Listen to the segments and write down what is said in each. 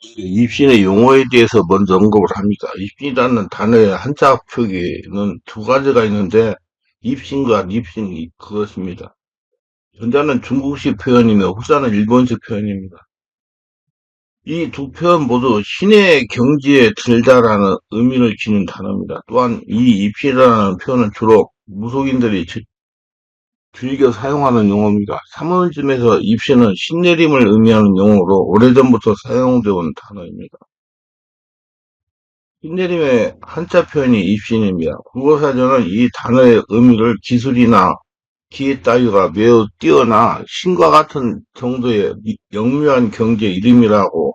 입신의 용어에 대해서 먼저 언급을 합니다. 입신이라는 단어의 한자 표기는 두 가지가 있는데 입신과 립신 그것입니다. 전자는 중국식 표현이며 후자는 일본식 표현입니다. 이 두 표현 모두 신의 경지에 들다라는 의미를 지닌 단어입니다. 또한 이 입신이라는 표현은 주로 무속인들이 즐겨 사용하는 용어입니다. 삼원쯤에서 입신은 신내림을 의미하는 용어로 오래전부터 사용되어 온 단어입니다. 신내림의 한자 표현이 입신입니다. 국어사전은 이 단어의 의미를 기술이나 기회 따위가 매우 뛰어나 신과 같은 정도의 영묘한 경제 이름이라고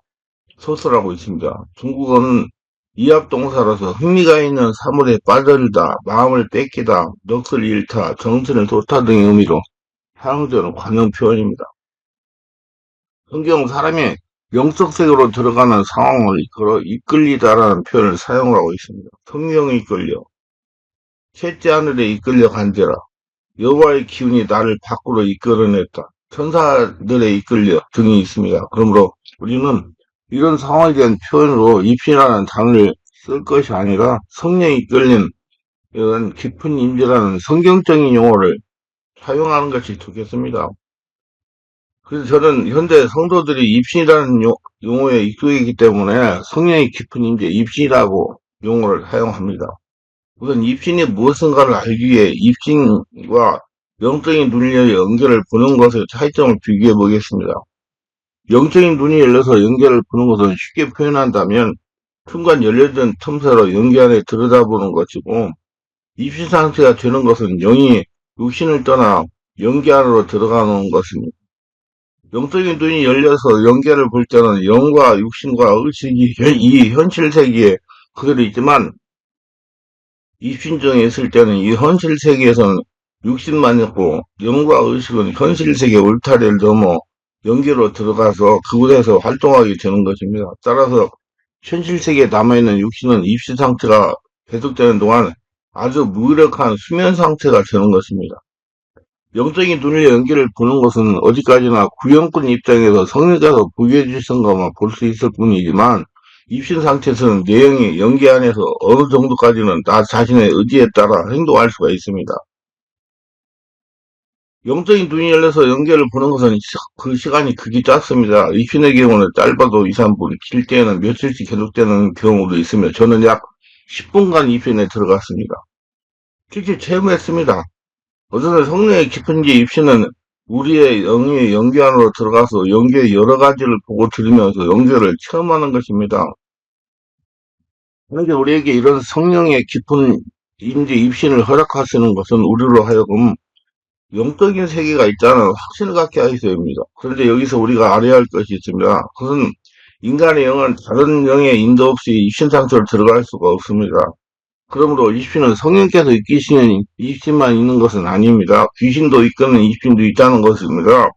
소설하고 있습니다. 중국어는 이합 동사로서 흥미가 있는 사물에 빠져들다, 마음을 뺏기다, 넋을 잃다, 정신을 쏟다 등의 의미로 사용되는 관용 표현입니다. 성경 사람이 영적 세계로 들어가는 상황을 이끌어 이끌리다라는 표현을 사용하고 있습니다. 성령이 이끌려, 셋째 하늘에 이끌려 간제라, 여호와의 기운이 나를 밖으로 이끌어냈다, 천사들에 이끌려 등이 있습니다. 그러므로 우리는 이런 상황에 대한 표현으로 입신이라는 단어를 쓸 것이 아니라 성령이 이끌린 이런 깊은 임재라는 성경적인 용어를 사용하는 것이 좋겠습니다. 그래서 저는 현대 성도들이 입신이라는 용어에 익숙이기 때문에 성령이 깊은 임재, 입신이라고 용어를 사용합니다. 우선 입신이 무엇인가를 알기 위해 입신과 영적인 눈리의 연결을 보는 것의 차이점을 비교해 보겠습니다. 영적인 눈이 열려서 연결을 보는 것은 쉽게 표현한다면 순간 열려진 틈새로 연기 안에 들여다보는 것이고 입신 상태가 되는 것은 영이 육신을 떠나 연기 안으로 들어가는 것입니다. 영적인 눈이 열려서 연계를 볼 때는 영과 육신과 의식이 이 현실 세계에 그대로 있지만 입신정에 있을 때는 이 현실 세계에서는 육신만 있고 영과 의식은 현실 세계 울타리를 넘어 연계로 들어가서 그곳에서 활동하게 되는 것입니다. 따라서 현실 세계에 남아있는 육신은 입시 상태가 계속되는 동안 아주 무력한 수면 상태가 되는 것입니다. 영적인 눈의 연기를 보는 것은 어디까지나 구형꾼 입장에서 성령께서 보게 해주신 것만 볼 수 있을 뿐이지만 입신 상태에서는 내용이 연기 안에서 어느 정도까지는 나 자신의 의지에 따라 행동할 수가 있습니다. 영적인 눈이 열려서 연결을 보는 것은 그 시간이 극히 짧습니다. 입신의 경우는 짧아도 2, 3분, 길 때는 며칠씩 계속되는 경우도 있으며 저는 약 10분간 입신에 들어갔습니다. 실제 체험했습니다. 어쨌든 성령의 깊은 게 입신은 우리의 영의 연기 안으로 들어가서 연기의 여러 가지를 보고 들으면서 연결을 체험하는 것입니다. 그런데 우리에게 이런 성령의 깊은 인지 입신을 허락하시는 것은 우리로 하여금 영적인 세계가 있다는 확신을 갖게 하셔야됩니다. 그런데 여기서 우리가 알아야 할 것이 있습니다. 그것은 인간의 영은 다른 영의 인도 없이 입신 상태로 들어갈 수가 없습니다. 그러므로 입신은 성령께서 이끼시는 입신만 있는 것은 아닙니다. 귀신도 이끄는 입신도 있다는 것입니다.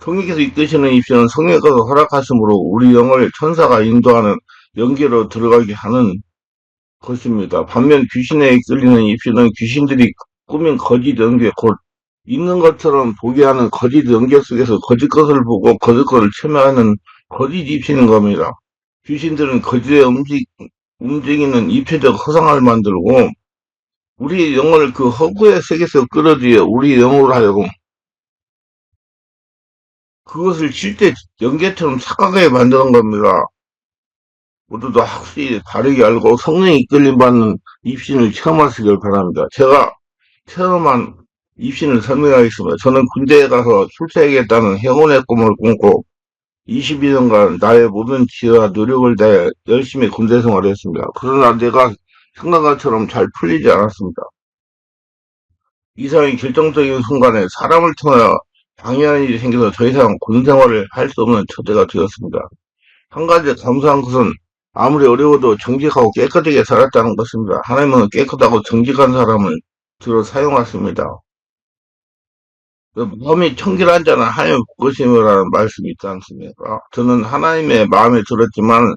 성령께서 이끄시는 입신은 성령께서 허락하심으로 우리 영을 천사가 인도하는 연계로 들어가게 하는 것입니다. 반면 귀신에 이끌리는 입신은 귀신들이 꾸민 거짓 연계 곧 있는 것처럼 보게 하는 거짓 연결 속에서 거짓 것을 보고 거짓 것을 체면하는 거짓 입히는 겁니다. 귀신들은 거짓의 움직, 움직이는 입체적 허상을 만들고 우리 영혼을 그 허구의 세계에서 끌어들여 우리 영으로 하여금 그것을 실제 연계처럼 착각하게 만드는 겁니다. 모두도 확실히 바르게 알고 성령이 이끌림 받는 입신을 체험하시길 바랍니다. 제가 체험한 입신을 설명하겠습니다. 저는 군대에 가서 출세하겠다는 행운의 꿈을 꿈고 22년간 나의 모든 지혜와 노력을 다해 열심히 군대 생활을 했습니다. 그러나 내가 생각한 것처럼 잘 풀리지 않았습니다. 이상의 결정적인 순간에 사람을 통하여 방해하는 일이 생겨서 더 이상 군 생활을 할 수 없는 처대가 되었습니다. 한 가지 감사한 것은 아무리 어려워도 정직하고 깨끗하게 살았다는 것입니다. 하나님은 깨끗하고 정직한 사람을 주로 사용하십니다. 그 마음이 청결한 자는 하나님의 것임이라는 말씀이 있지 않습니까? 저는 하나님의 마음에 들었지만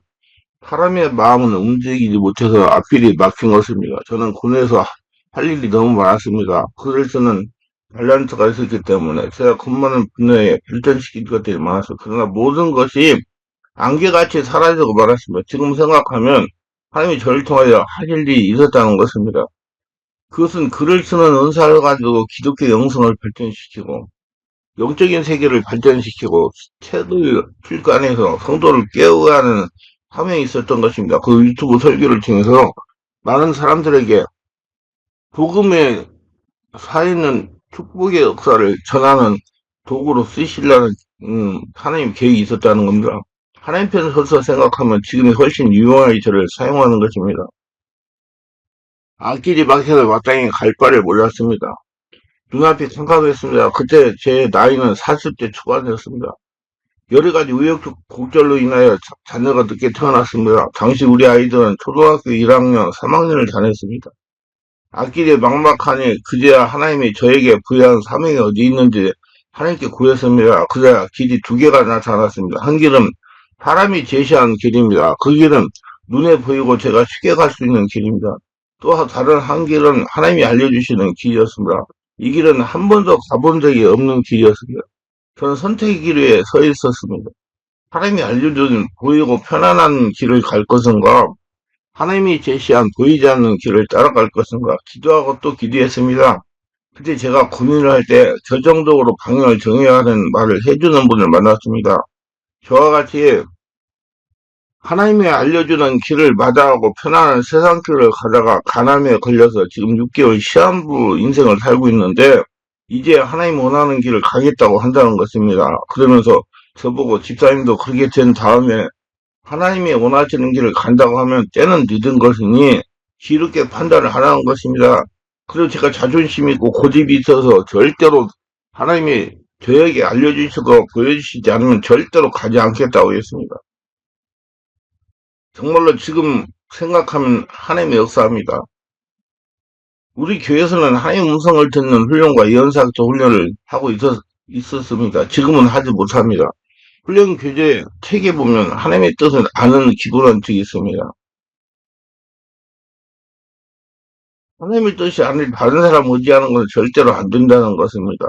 사람의 마음은 움직이지 못해서 앞길이 막힌 것입니다. 저는 군에서 할 일이 너무 많았습니다. 그래서는 발란트가 있었기 때문에 제가 군만은 분야에 발전시킨 것들이 많았어요. 그러나 모든 것이 안개같이 사라지고 말았습니다. 지금 생각하면 하나님이 저를 통하여 하실 일이 있었다는 것입니다. 그것은 글을 쓰는 은사를 가지고 기독교 영성을 발전시키고 영적인 세계를 발전시키고 책을 출간해서 성도를 깨우야 하는 사명이 있었던 것입니다. 그 유튜브 설교를 통해서 많은 사람들에게 복음에 살있는 축복의 역사를 전하는 도구로 쓰시려는 음, 하나님 계획이 있었다는 겁니다. 하나님 편에 서서 생각하면 지금이 훨씬 유용하게 저를 사용하는 것입니다. 앞길이 막혀서 마땅히 갈 바를 몰랐습니다. 눈앞이 깜깜했습니다. 그때 제 나이는 40대 초반이었습니다. 여러 가지 우여곡절로 인하여 자, 녀가 늦게 태어났습니다. 당시 우리 아이들은 초등학교 1학년, 3학년을 다녔습니다. 앞길이 막막하니 그제야 하나님이 저에게 부여한 사명이 어디 있는지 하나님께 구했습니다. 그제야 길이 두 개가 나타났습니다. 한 길은 사람이 제시한 길입니다. 그 길은 눈에 보이고 제가 쉽게 갈 수 있는 길입니다. 또 다른 한 길은 하나님이 알려주시는 길이었습니다. 이 길은 한 번도 가본 적이 없는 길이었습니다. 저는 선택의 길 위에 서 있었습니다. 하나님이 알려준 보이고 편안한 길을 갈 것인가, 하나님이 제시한 보이지 않는 길을 따라갈 것인가, 기도하고 또 기도했습니다. 그때 제가 고민을 할 때 결정적으로 방향을 정해야 하는 말을 해주는 분을 만났습니다. 저와 같이 하나님이 알려주는 길을 마다하고 편안한 세상 길을 가다가 가남에 걸려서 지금 6개월 시한부 인생을 살고 있는데 이제 하나님 원하는 길을 가겠다고 한다는 것입니다. 그러면서 저보고 집사님도 그렇게 된 다음에 하나님이 원하시는 길을 간다고 하면 때는 늦은 것이니 기롭게 판단을 하라는 것입니다. 그리고 제가 자존심 있고 고집이 있어서 절대로 하나님이 저에게 알려주시고 보여주시지 않으면 절대로 가지 않겠다고 했습니다. 정말로 지금 생각하면 하나님의 역사입니다. 우리 교회에서는 하나님 음성을 듣는 훈련과 연사학적 훈련을 하고 있었, 있었습니다. 지금은 하지 못합니다. 훈련 교재 책에 보면 하나님의 뜻을 아는 기도란 책이 있습니다. 하나님의 뜻이 아닌 다른 사람 의지하는 것은 절대로 안 된다는 것입니다.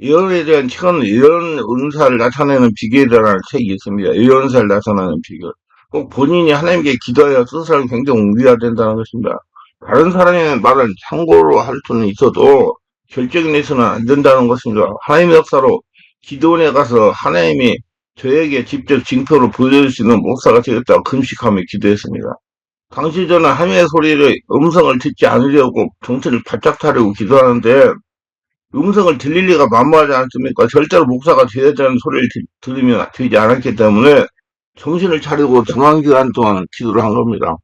예언에 대한 책은 예언 은사를 나타내는 비결이라는 책이 있습니다. 예언사를 나타내는 비결. 꼭 본인이 하나님께 기도하여 뜻을 굉장히 옮겨야 된다는 것입니다. 다른 사람의 말을 참고로 할 수는 있어도 결정에서는 안 된다는 것입니다. 하나님의 역사로 기도원에 가서 하나님이 저에게 직접 징표로 보여주시는 목사가 되겠다고 금식하며 기도했습니다. 당시 저는 하나님의 소리를 음성을 듣지 않으려고 정체를 바짝 타려고 기도하는데 음성을 들릴 리가 만무하지 않습니까? 절대로 목사가 되는 소리를 들으면 되지 않았기 때문에 정신을 차리고 중앙기간 동안 기도를 한 겁니다.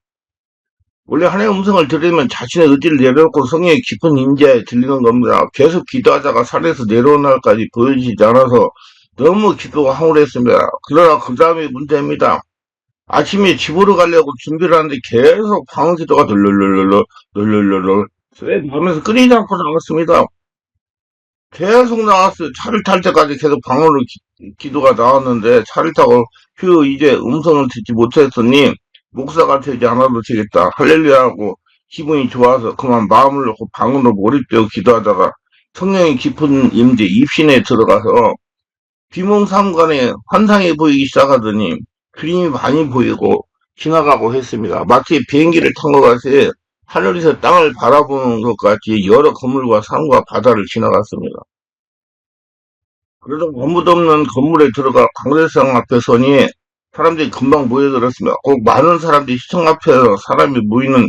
원래 하나님의 음성을 들으면 자신의 의지를 내려놓고 성령의 깊은 임재에 들리는 겁니다. 계속 기도하다가 산에서 내려오는 날까지 보여지지 않아서 너무 기도가 황홀했습니다. 그러나 그 다음에 문제입니다. 아침에 집으로 가려고 준비를 하는데 계속 방언 기도가 덜덜덜덜 덜덜덜덜 하면서 끊이지 않고 나왔습니다. 계속 나왔어요. 차를 탈 때까지 계속 방언으로 기, 도가 나왔는데 차를 타고 휴 이제 음성을 듣지 못했으니 목사가 되지 않아도 되겠다. 할렐루야 하고 기분이 좋아서 그만 마음을 놓고 방언으로 몰입되어 기도하다가 성령의 깊은 임재 입신에 들어가서 비몽삼간에 환상이 보이기 시작하더니 그림이 많이 보이고 지나가고 했습니다. 마치 비행기를 탄 것 같이 하늘에서 땅을 바라보는 것 같이 여러 건물과 산과 바다를 지나갔습니다. 그래도 아무도 없는 건물에 들어가 강대상 앞에 서니 사람들이 금방 모여들었습니다. 꼭 많은 사람들이 시청 앞에서 사람이 모이는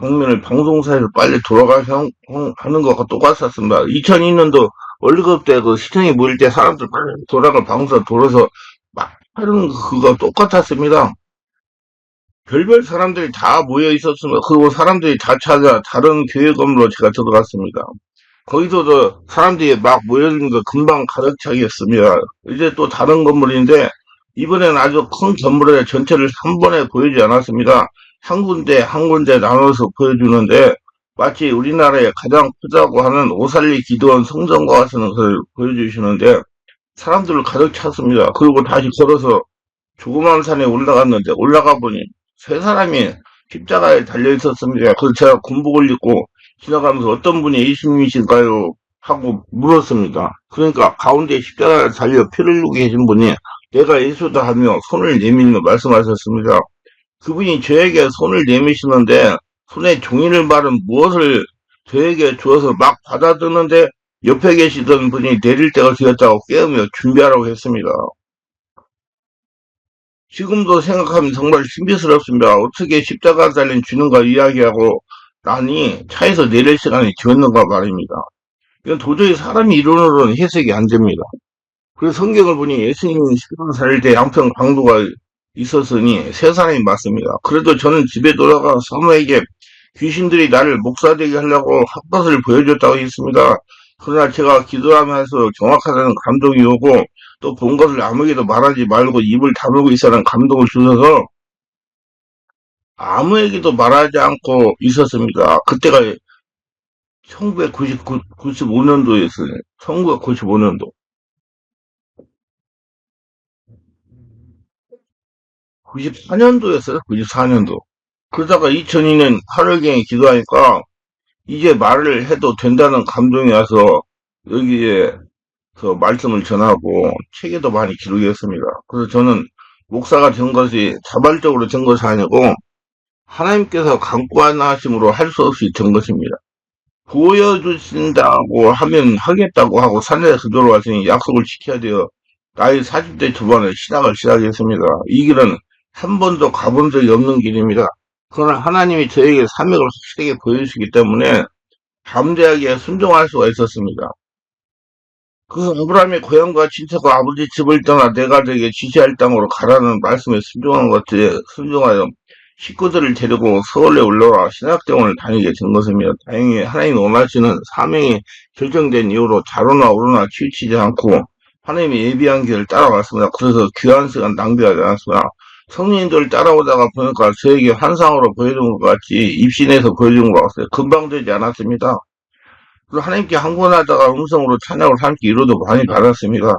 장면을 방송사에서 빨리 돌아가서 하는 것과 똑같았습니다. 2002년도 월드컵 때 그 시청이 모일 때 사람들 빨리 돌아가 방송사 돌아서 막 하는 그거 똑같았습니다. 별별 사람들이 다 모여 있었습니다. 그리고 사람들이 다 찾아 다른 교회 건물로 제가 들어갔습니다. 거기서도 사람들이 막 모여있는 거 금방 가득 차겠습니다. 이제 또 다른 건물인데 이번에는 아주 큰 건물의 전체를 한 번에 보여주지 않았습니다. 한 군데 한 군데 나눠서 보여주는데 마치 우리나라에 가장 크다고 하는 오살리 기도원 성전과 같은 것을 보여주시는데 사람들을 가득 찼습니다. 그리고 다시 걸어서 조그만 산에 올라갔는데 올라가 보니 세 사람이 십자가에 달려 있었습니다. 그래서 제가 군복을 입고 지나가면서 어떤 분이 예수님이신가요? 하고 물었습니다. 그러니까 가운데 십자가를 달려 피를 흘리고 계신 분이 내가 예수다 하며 손을 내밀며 말씀하셨습니다. 그분이 저에게 손을 내미시는데 손에 종이를 바른 무엇을 저에게 주어서 막 받아드는데 옆에 계시던 분이 내릴 때가 되었다고 깨우며 준비하라고 했습니다. 지금도 생각하면 정말 신비스럽습니다. 어떻게 십자가 달린 주님과 이야기하고 나니 차에서 내릴 시간이 되었는가 말입니다. 이건 도저히 사람이 이론으로는 해석이 안 됩니다. 그래서 성경을 보니 예수님이 십자가 살릴 때 양평 강도가 있었으니 세 사람이 맞습니다. 그래도 저는 집에 돌아가 사모에게 귀신들이 나를 목사되게 하려고 핫것을 보여줬다고 했습니다. 그러나 제가 기도하면서 정확하다는 감동이 오고 또 본 것을 아무에게도 말하지 말고 입을 다물고 있으라는 감동을 주셔서 아무에게도 말하지 않고 있었습니다. 그때가 1999, 95년도였어요. 1995년도. 94년도였어요. 94년도. 그러다가 2002년 8월경에 기도하니까 이제 말을 해도 된다는 감동이 와서 여기에 그 말씀을 전하고 책에도 많이 기록했습니다. 그래서 저는 목사가 된 것이 자발적으로 된 것이 아니고 하나님께서 강구한 하심으로 할 수 없이 된 것입니다. 보여주신다고 하면 하겠다고 하고 산에서 들어왔으니 약속을 지켜야 돼요. 나이 40대 초반에 신학을 시작했습니다. 이 길은 한 번도 가본 적이 없는 길입니다. 그러나 하나님이 저에게 사명을 확실하게 보여주시기 때문에 담대하게 순종할 수가 있었습니다. 그 아브라함의 고향과 친척과 아버지 집을 떠나 내 가족에게 지시할 땅으로 가라는 말씀에 순종한 것에 순종하여 식구들을 데리고 서울에 올라와 신학대원을 다니게 된 것입니다. 다행히 하나님 원하시는 사명이 결정된 이후로 자로나 오로나 치우치지 않고 하나님이 예비한 길을 따라갔습니다. 그래서 귀한 시간 낭비하지 않았습니다. 성인들 따라오다가 보니까 저에게 환상으로 보여준 것 같이 입신해서 보여준 것 같아요. 금방 되지 않았습니다. 하나님께 항원하다가 음성으로 찬양을 함께 이루도 많이 받았습니다.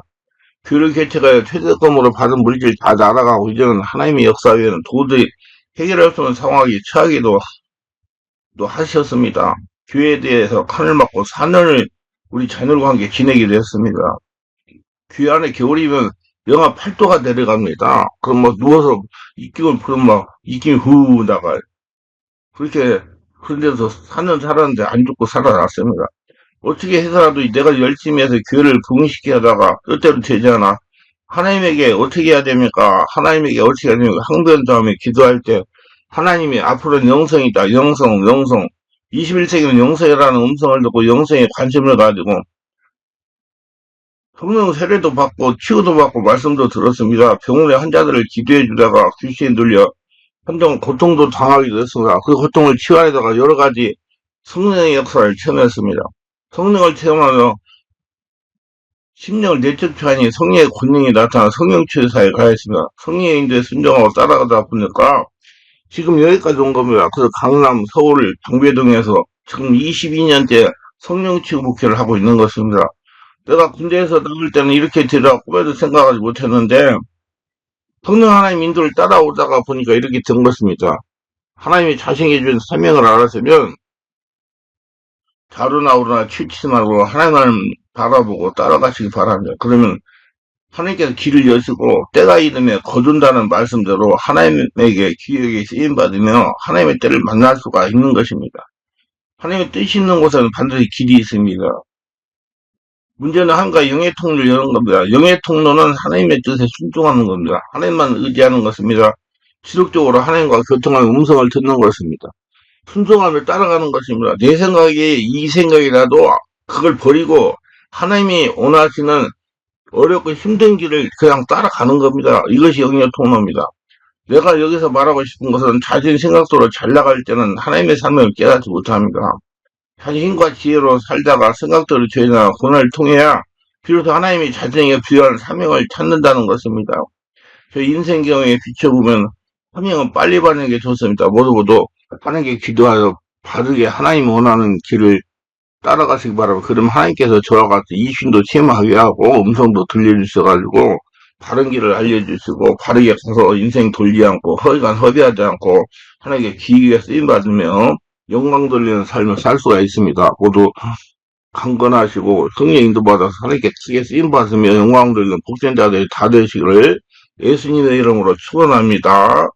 교류 개체가 최대검으로 받은 물질 다 날아가고 이제는 하나님의 역사 외에는 도저히 해결할 수 없는 상황이 처하기도 또 하셨습니다. 교회에 대해서 칸을 막고 4년을 우리 자녀들과 함께 지내게 되었습니다. 교회 안에 겨울이면 영하 8도가 내려갑니다. 그럼 뭐 누워서 입김을 부르면 막 입김이 후 나가요. 그렇게 그런 데서 4년 살았는데 안 죽고 살아났습니다. 어떻게 해서라도 내가 열심히 해서 교회를 부흥시켜 하다가 뜻대로 되지 않아. 하나님에게 어떻게 해야 됩니까? 하나님에게 어떻게 해야 됩니까? 항변 다음에 기도할 때 하나님이 앞으로는 영성이다. 영성, 영성. 21세기는 영성이라는 음성을 듣고 영성에 관심을 가지고 성령 세례도 받고 치유도 받고 말씀도 들었습니다. 병원의 환자들을 기도해 주다가 귀신에 눌려 한동 고통도 당하기도 했습니다. 그 고통을 치유하려다가 여러 가지 성령의 역사를 체험했습니다. 성령을 체험하며 심령을 내쫓하니 성령의 권능이 나타나 성령 치유사에 가했습니다. 성령의 인도에 순종하고 따라가다 보니까 지금 여기까지 온 겁니다. 그래서 강남, 서울, 방배동에서 지금 22년째 성령 치유 목회를 하고 있는 것입니다. 내가 군대에서 나올 때는 이렇게 되라 꿈에도 생각하지 못했는데 성령 하나님 인도를 따라오다가 보니까 이렇게 된 것입니다. 하나님이 자신이 준 사명을 알았으면 자루나 오르나 치우치지 말고 하나님을 바라보고 따라가시기 바랍니다. 그러면 하나님께서 길을 여시고 때가 이름에 거둔다는 말씀대로 하나님에게 기억에 쓰임받으며 하나님의 때를 만날 수가 있는 것입니다. 하나님의 뜻이 있는 곳에는 반드시 길이 있습니다. 문제는 한가 영의 통로를 여는 겁니다. 영의 통로는 하나님의 뜻에 순종하는 겁니다. 하나님만 의지하는 것입니다. 지속적으로 하나님과 교통하는 음성을 듣는 것입니다. 순종하며 따라가는 것입니다. 내 생각이 이 생각이라도 그걸 버리고 하나님이 원하시는 어렵고 힘든 길을 그냥 따라가는 겁니다. 이것이 영의 통로입니다. 내가 여기서 말하고 싶은 것은 자신 생각대로 잘 나갈 때는 하나님의 삶을 깨닫지 못합니다. 자기 힘과 지혜로 살다가 생각대로 죄나 고난을 통해야 비로소 하나님이 자신에게 부여한 사명을 찾는다는 것입니다. 저 인생 경험에 비춰보면 사명은 빨리 받는 게 좋습니다. 모두 모두 하나님께 기도하여 바르게 하나님 원하는 길을 따라가시기 바랍니다. 그럼 하나님께서 저와 같이 이신도 체험하게 하고 음성도 들려주셔가지고 바른 길을 알려주시고 바르게 가서 인생 돌리지 않고 허위간 허비하지 않고 하나님께 기회에 쓰임받으며 영광 돌리는 삶을 살 수가 있습니다. 모두 강건하시고 성령 인도받아서 하나님께 크게 쓰임 받으며 영광 돌리는 복전자들이 다 되시기를 예수님의 이름으로 축원합니다.